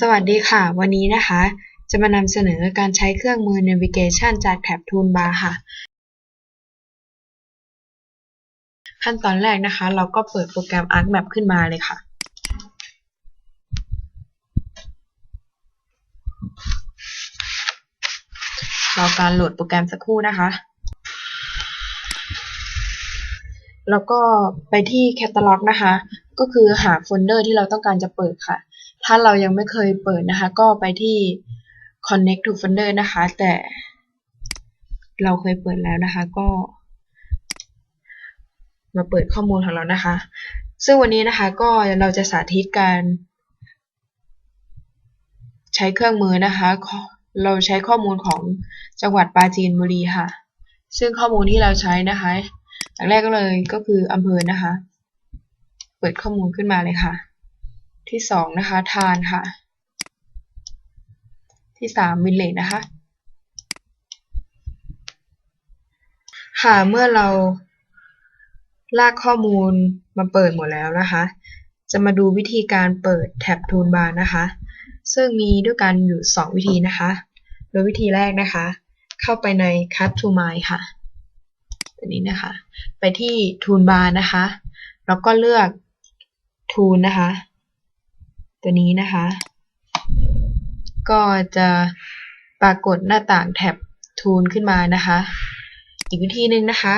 สวัสดีค่ะ วันนี้นะคะ จะมานำเสนอการใช้เครื่องมือ Navigation จากแท็บ Toolbar ค่ะ ขั้นตอนแรกนะคะ เราก็เปิดโปรแกรม ArcMap ขึ้นมาเลยค่ะรอการโหลดโปรแกรมสักครู่นะคะ แล้วก็ไปที่ Catalog นะคะ ก็คือหาโฟลเดอร์ที่เราต้องการจะเปิดค่ะ ถ้าเรายังไม่เคยเปิดนะคะ ก็ไปที่ Connect to Folder นะคะ แต่เราเคยเปิดแล้วนะคะ ก็ มาเปิดข้อมูลของเรานะคะ ซึ่งวันนี้นะคะก็เราจะสาธิตการใช้เครื่องมือนะคะ เราใช้ข้อมูลของจังหวัดปราจีนบุรีค่ะ ซึ่งข้อมูลที่เราใช้นะคะอย่างแรกก็เลยก็คืออำเภอนะคะ เปิดข้อมูลขึ้นมาเลยค่ะ ที่สองนะคะ ทานค่ะ ที่สามวินเลจนะคะ ค่ะเมื่อเราลากข้อมูลมาเปิดหมดแล้วนะคะ จะมาดูวิธีการเปิดแท็บ Toolbar นะคะ ซึ่งมีด้วยกันอยู่ 2 วิธีนะคะ โดยวิธีแรกนะคะ เข้าไปใน Cut to My ค่ะ ตัวนี้นะคะ ไปที่ Toolbar นะคะ แล้วก็เลือก Tool นะคะ ตัวนี้นะคะ ก็จะปรากฏหน้าต่างแท็บ Tool ขึ้นมานะคะ อีกวิธีหนึ่งนะคะ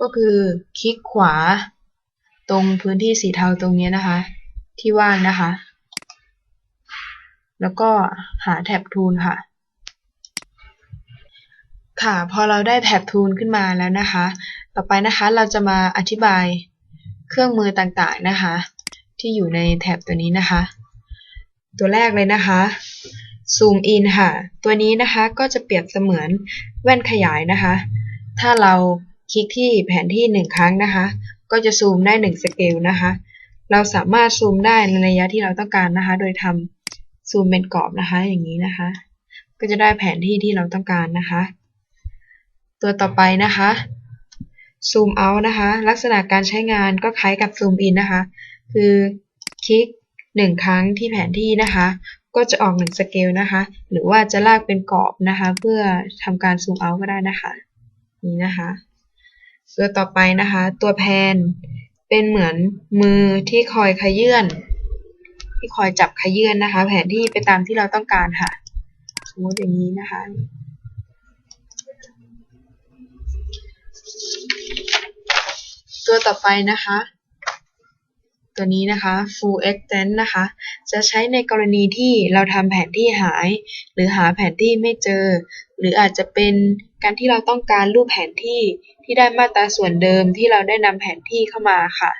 ก็คือคลิกขวา ตรงพื้นที่สีเทาตรงนี้นะคะ ที่ว่างนะคะ แล้วก็หาแท็บ Tool ค่ะค่ะพอเราได้แท็บ Tool ขึ้นมาแล้วนะคะ ต่อไปนะคะเราจะมาอธิบายเครื่องมือต่างๆนะคะ ที่อยู่ในแท็บตัวนี้นะคะ ตัวแรกเลยนะคะ Zoom In ค่ะ ตัวนี้นะคะก็จะเปรียบเสมือนแว่นขยายนะคะ ถ้าเราคลิกที่แผนที่1ครั้งนะคะ ก็จะซูมได้1สเกลนะคะ เราสามารถซูมได้ในระยะที่เราต้องการนะคะ โดยทำซูมเป็นกรอบนะคะ อย่างนี้นะคะ ก็จะได้แผนที่ที่เราต้องการนะคะ ตัวต่อไปนะคะซูมเอานะคะ ลักษณะการใช้งานก็คล้ายกับซูมอินนะคะ คือคลิก 1 ครั้งที่แผนที่นะคะ ก็จะออก1สเกลนะคะ หรือว่าจะลากเป็นกรอบนะคะ เพื่อทำการซูมเอาท์ก็ได้นะคะ นี่นะคะตัวต่อไปนะคะ ตัวแพนเป็นเหมือนมือที่คอยขยื่นที่คอยจับขยื่นนะคะ แผนที่ไปตามที่เราต้องการค่ะ สมมติอย่างนี้นะคะตัวต่อไปนะคะ ตัวนี้นะคะ full extent นะคะ จะใช้ในกรณีที่เราทำแผนที่หาย หรือหาแผนที่ไม่เจอ หรืออาจจะเป็นการที่เราต้องการรูปแผนที่ที่ได้มาตราส่วนเดิมที่เราได้นำแผนที่เข้ามาค่ะ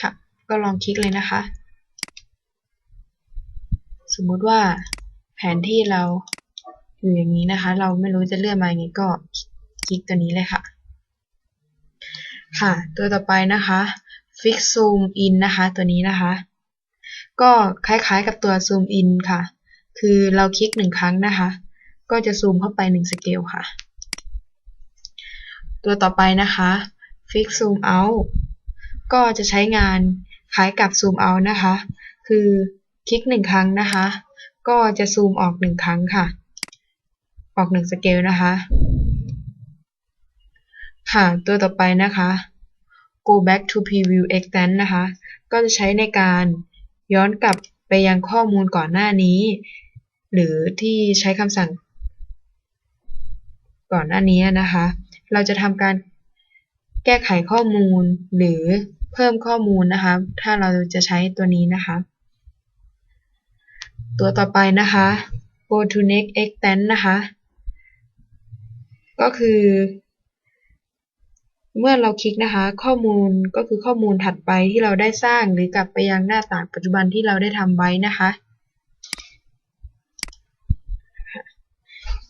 ค่ะ ก็ลองคลิกเลยนะคะ สมมุติว่าแผนที่เราอยู่อย่างนี้นะคะ เราไม่รู้จะเลื่อนมาอย่างนี้ก็คลิกตัวนี้เลยค่ะ ค่ะ ตัวต่อไปนะคะ Fix Zoom In นะคะ ตัวนี้นะคะ ก็คล้ายๆกับตัว Zoom In ค่ะ คือเราคลิกหนึ่งครั้งนะคะ ก็จะซูมเข้าไป1สเกลค่ะ ตัวต่อไปนะคะ Fix Zoom Out ก็จะใช้งานคล้ายกับ Zoom Out นะคะ คือคลิกหนึ่งครั้งนะคะ ก็จะซูมออกหนึ่งครั้งค่ะ ออกหนึ่งสเกลนะคะ ค่ะ ตัวต่อไปนะคะ go back to preview extent นะคะ ก็จะใช้ในการย้อนกลับไปยังข้อมูลก่อนหน้านี้ หรือที่ใช้คำสั่ง ก่อนหน้านี้นะคะ เราจะทำการแก้ไขข้อมูลหรือเพิ่มข้อมูลนะคะ ถ้าเราจะใช้ตัวนี้นะคะ ตัวต่อไปนะคะ go to next extend นะคะ ก็คือ เมื่อเราคลิกนะคะ ข้อมูลก็คือข้อมูลถัดไปที่เราได้สร้างหรือกลับไปยังหน้าต่างปัจจุบันที่เราได้ทำไว้นะคะ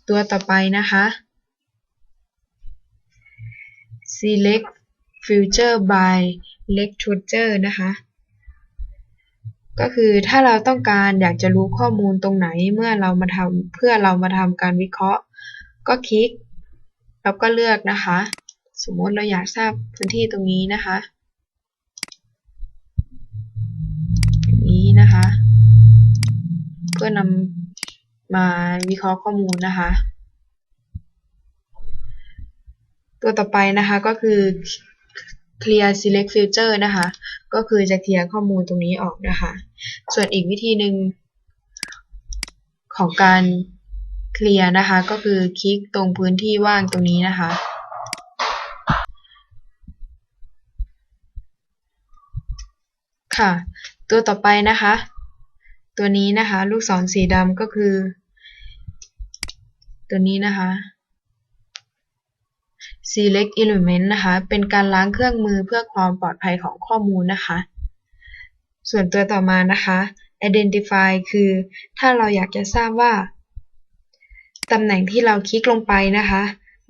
ตัวต่อไปนะคะ select filter by lecture นะคะก็คือถ้าเราต้องการอยากจะรู้ข้อมูลตรงไหนเมื่อเรามาทำเพื่อเรามาทำการวิเคราะห์ ก็คลิก แล้วก็เลือกนะคะ สมมติเราอยากทราบพื้นที่ตรงนี้นะคะนี้นะคะก็นำมาวิเคราะห์ข้อมูลนะคะ ตัวต่อไปนะคะก็คือ clear select filter นะคะ ก็คือจะเคลียร์ข้อมูลตรงนี้ออกนะคะ ส่วนอีกวิธีหนึ่งของการเคลียร์นะคะ ก็คือคลิกตรงพื้นที่ว่างตรงนี้นะคะ ค่ะ ตัวต่อไปนะคะ ตัวนี้นะคะ ลูกศรสีดำก็คือ ตัวนี้นะคะ select element นะคะ เป็นการล้างเครื่องมือเพื่อความปลอดภัยของข้อมูลนะคะ ส่วนตัวต่อมานะคะ identify คือ ถ้าเราอยากจะทราบว่า ตำแหน่งที่เราคลิกลงไปนะคะ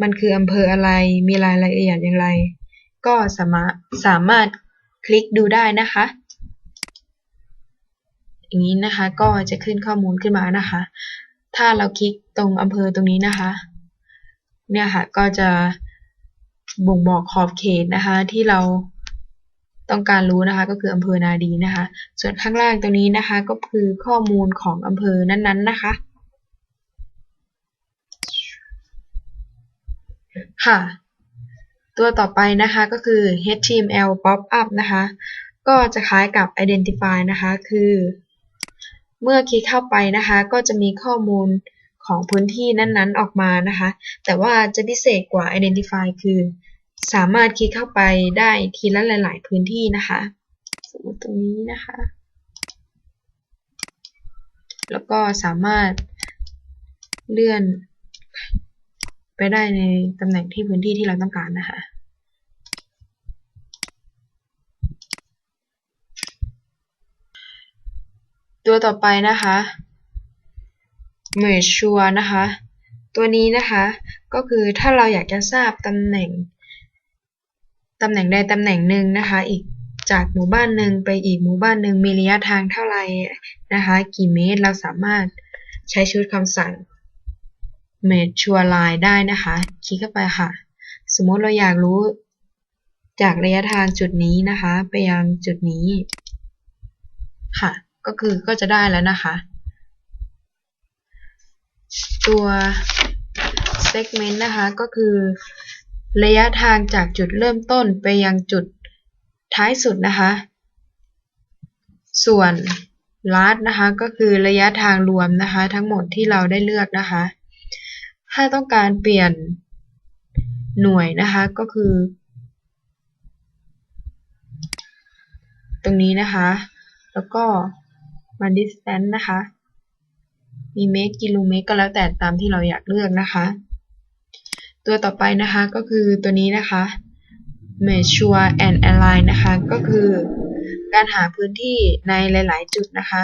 มันคืออำเภออะไร มีรายละเอียดอย่างไร ก็สามารถสามารถคลิกดูได้นะคะ อย่างนี้นะคะ ก็จะขึ้นข้อมูลขึ้นมานะคะ ถ้าเราคลิกตรงอำเภอตรงนี้นะคะ เนี่ยค่ะก็จะบ่งบอกขอบเขตนะคะ ที่เราต้องการรู้นะคะ ก็คืออำเภอนาดีนะคะ ส่วนข้างล่างตรงนี้นะคะ ก็คือข้อมูลของอำเภอนั้นๆนะคะ ค่ะ ตัวต่อไปนะคะก็คือ HTML pop-up นะคะ ก็จะคล้ายกับ identify นะคะ คือ เมื่อคลิกเข้าไปนะคะ ก็จะมีข้อมูลของพื้นที่นั้นๆออกมานะคะ แต่ว่าจะพิเศษกว่า identify คือ สามารถคลิกเข้าไปได้ทีละหลาย ๆ พื้นที่นะคะสมมติตรงนี้นะคะ แล้วก็สามารถเลื่อนไปได้ในตำแหน่งที่พื้นที่ที่เราต้องการนะคะ ตัวต่อไปนะคะ merge sure นะคะ ตัวนี้นะคะก็คือถ้าเราอยากจะทราบตำแหน่งตำแหน่งใดตำแหน่งหนึ่งนะคะ อีกจากหมู่บ้านหนึ่งไปอีกหมู่บ้านหนึ่งมีระยะทางเท่าไหร่นะคะ กี่เมตรเราสามารถใช้ชุดคำสั่ง Made Sure Line ได้นะคะ คลิกเข้าไปค่ะ สมมติเราอยากรู้จากระยะทางจุดนี้นะคะ ไปยังจุดนี้ค่ะ ก็คือก็จะได้แล้วนะคะ ตัว segment นะคะก็คือ ระยะทางจากจุดเริ่มต้นไปยังจุดท้ายสุดนะคะ ส่วน last นะคะก็คือระยะทางรวมนะคะทั้งหมดที่เราได้เลือกนะคะ ถ้าต้องการเปลี่ยนหน่วยนะคะก็คือ ตรงนี้นะคะ แล้วก็ มา distance นะคะ มีเมตรกิโลเมตรก็แล้วแต่ตามที่เราอยากเลือกนะคะ ตัวต่อไปนะคะก็คือตัวนี้นะคะ measure and align นะคะก็คือการหาพื้นที่ในหลาย ๆ จุดนะคะ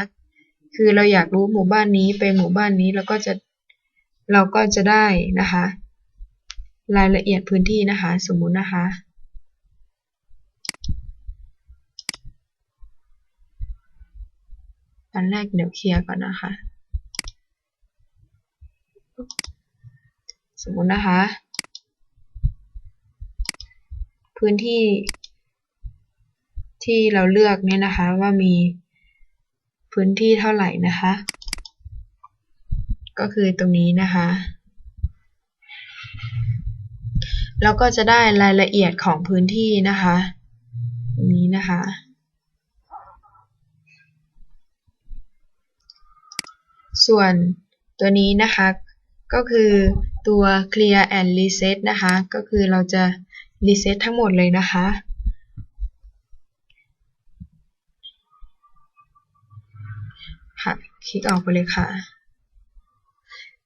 คือเราอยากรู้หมู่บ้านนี้ไปหมู่บ้านนี้แล้วก็จะเราก็จะได้นะคะ รายละเอียดพื้นที่นะคะ สมมุตินะคะ อันแรกเดี๋ยวเคลียร์ก่อนนะคะ สมมตินะคะ พื้นที่ที่เราเลือกเนี่ยนะคะว่ามีพื้นที่เท่าไหร่นะคะ ก็คือตรงนี้นะคะแล้วก็จะได้รายละเอียดของพื้นที่นะคะตรงนี้นะคะ ส่วนตัวนี้นะคะก็คือตัว clear and reset นะคะ ก็คือเราจะ reset ทั้งหมดเลยนะคะ ค่ะ คลิกออกไปเลยค่ะ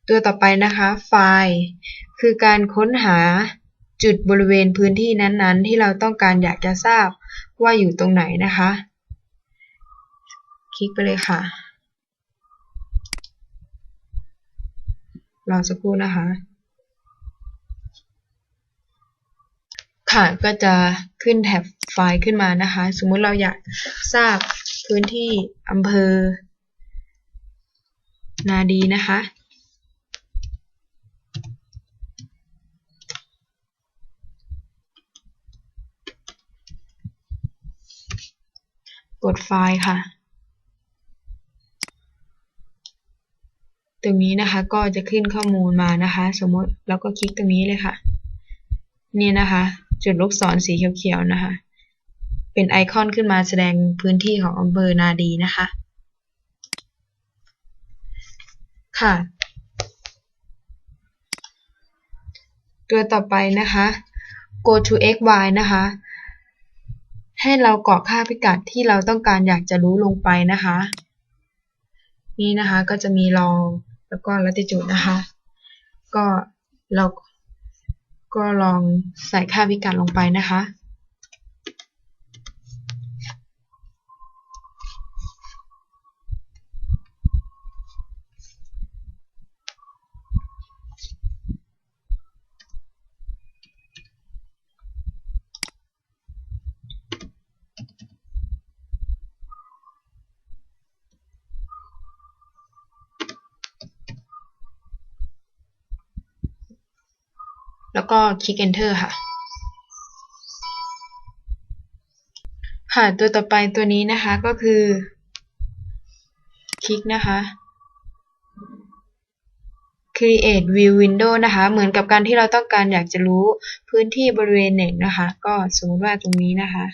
ตัวต่อไปนะคะไฟล์ คือการค้นหาจุดบริเวณพื้นที่นั้นๆ ที่เราต้องการอยากจะทราบว่าอยู่ตรงไหนนะคะ คลิกไปเลยค่ะ รอสักครู่นะคะ ค่ะก็จะขึ้นแท็บไฟล์ขึ้นมานะคะ สมมุติเราอยากทราบพื้นที่อำเภอ นาดีนะคะกดไฟล์ค่ะ ตรงนี้นะคะก็จะขึ้นข้อมูลมานะคะ สมมติแล้วก็คลิกตรงนี้เลยค่ะนี่นะคะ จุดลูกศรสีเขียวๆนะคะ เป็นไอคอนขึ้นมาแสดงพื้นที่ของอำเภอนาดีนะคะ ค่ะ ตัวต่อไปนะคะ go to xy นะคะ ให้เรากรอกค่าพิกัดที่เราต้องการอยากจะรู้ลงไปนะคะ นี่นะคะก็จะมีลองแล้วก็ latitude นะคะ ก็เราก็ลองใส่ค่าพิกัดลงไปนะคะ แล้วก็คลิก enter ค่ะ ค่ะตัวต่อไปตัวนี้นะคะก็คือ คลิกนะคะ create view window นะคะ เหมือนกับการที่เราต้องการอยากจะรู้พื้นที่บริเวณหนึ่งนะคะ ก็สมมติว่าตรงนี้นะคะ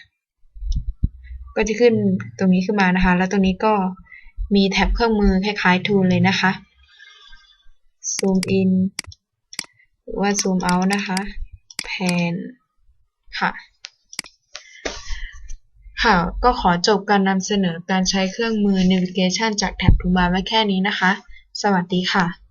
ก็จะขึ้นตรงนี้ขึ้นมานะคะ แล้วตรงนี้ก็มีแท็บเครื่องมือคล้ายๆ tool เลยนะคะ zoom in หรือว่า zoom out นะคะแพนค่ะ ค่ะ ก็ขอจบการนำเสนอการใช้เครื่องมือ navigation จากแท็บทูบาร์ไว้แค่นี้นะคะ สวัสดีค่ะ